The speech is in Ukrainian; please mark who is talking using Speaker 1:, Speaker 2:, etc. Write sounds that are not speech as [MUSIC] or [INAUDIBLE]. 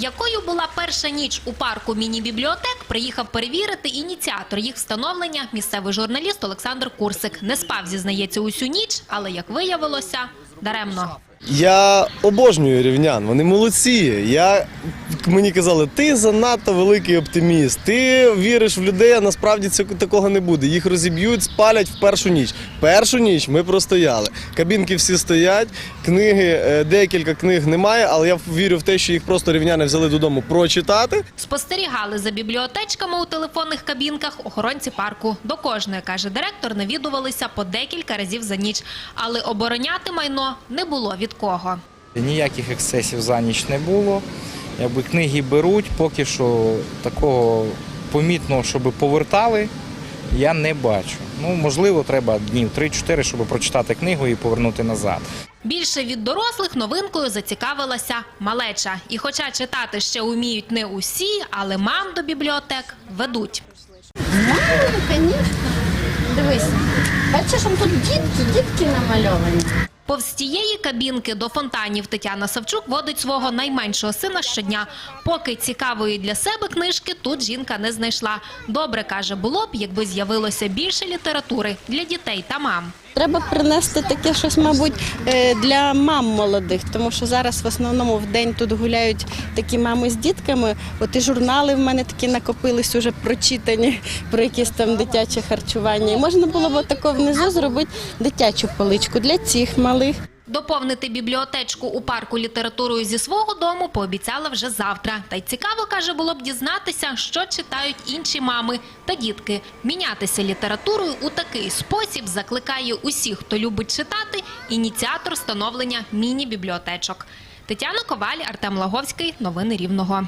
Speaker 1: Якою була перша ніч у парку міні-бібліотек, приїхав перевірити ініціатор їх встановлення місцевий журналіст Олександр Курсик. Не спав, зізнається, усю ніч, але як виявилося, даремно.
Speaker 2: Я обожнюю рівнян, вони молодці. Я, мені казали, ти занадто великий оптиміст, ти віриш в людей, а насправді цього такого не буде. Їх розіб'ють, спалять в першу ніч. Першу ніч ми простояли. Кабінки всі стоять, книги, е, декілька книг немає, але я вірю в те, що їх просто рівняни взяли додому прочитати.
Speaker 1: Спостерігали за бібліотечками у телефонних кабінках охоронці парку. До кожної, каже директор, навідувалися по декілька разів за ніч. Але обороняти майно не було від кого.
Speaker 3: Ніяких ексцесів за ніч не було. Якби книги беруть, поки що такого помітного, щоб повертали, я не бачу. Ну, можливо, треба днів 3-4, щоб прочитати книгу і повернути назад.
Speaker 1: Більше від дорослих новинкою зацікавилася малеча. І хоча читати ще уміють не усі, але мам до бібліотек ведуть.
Speaker 4: Знаю, звісно. Дивись, бачиш, там тут дітки, дітки намальовані.
Speaker 1: Повз тієї кабінки до фонтанів Тетяна Савчук водить свого найменшого сина щодня. Поки цікавої для себе книжки тут жінка не знайшла. Добре, каже, було б, якби з'явилося більше літератури для дітей та мам.
Speaker 5: Треба принести таке щось, мабуть, е, для мам молодих, тому що зараз в основному в день тут гуляють такі мами з дітками. От і журнали в мене такі накопились уже прочитані [LAUGHS] про якесь там дитяче харчування. І можна було б тако внизу зробити дитячу поличку для цих малих.
Speaker 1: Доповнити бібліотечку у парку літературою зі свого дому пообіцяла вже завтра. Та й цікаво, каже, було б дізнатися, що читають інші мами та дітки. Мінятися літературою у такий спосіб закликає усіх, хто любить читати, ініціатор встановлення міні-бібліотечок. Тетяна Коваль, Артем Лаговський. Новини Рівного.